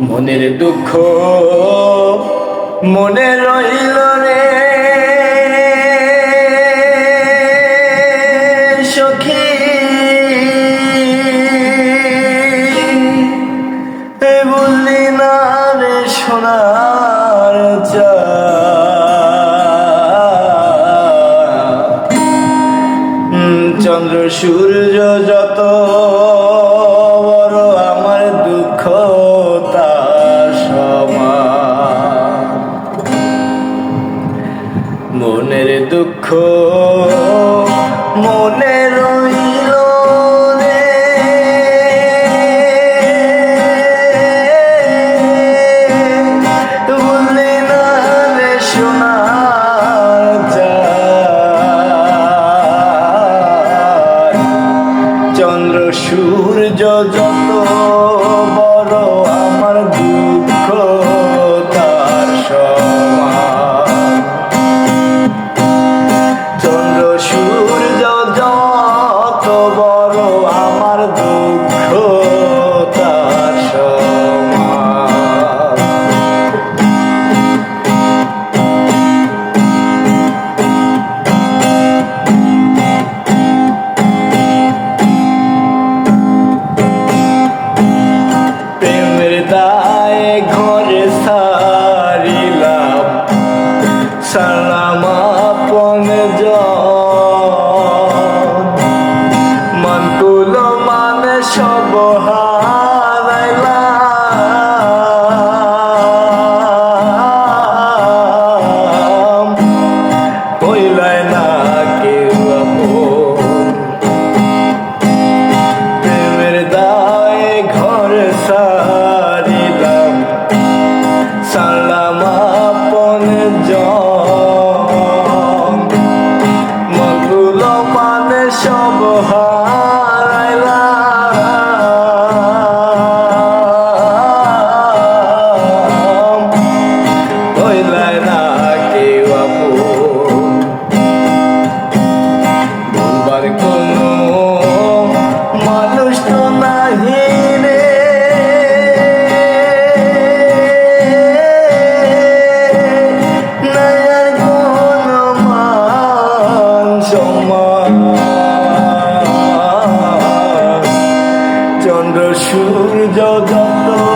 মনের দুঃখ মনে রইল রে। সখী বললি না রে সোনার চন্দ্র সূর্য মনে রইল রে। ভুলি না রে শোনা চন্দ্র সূর্য যত বড় boha. আমার। চন্দ্র সূর্য যত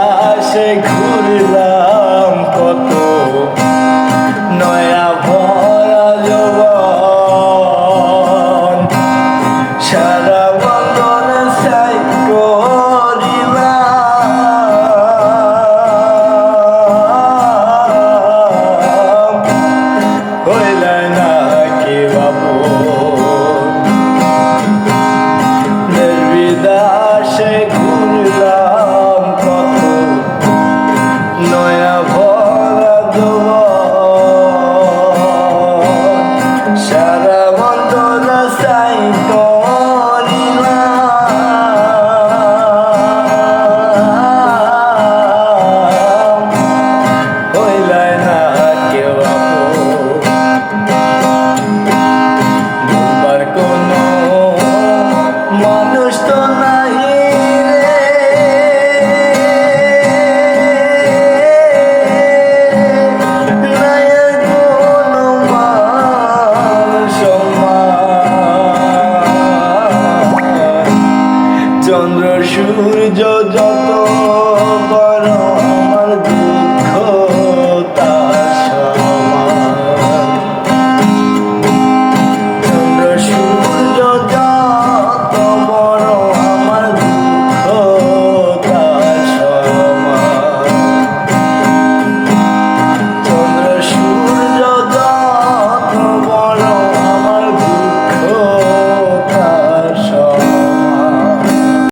আকাশে ঘুরলাম কত? নয় 멋있다.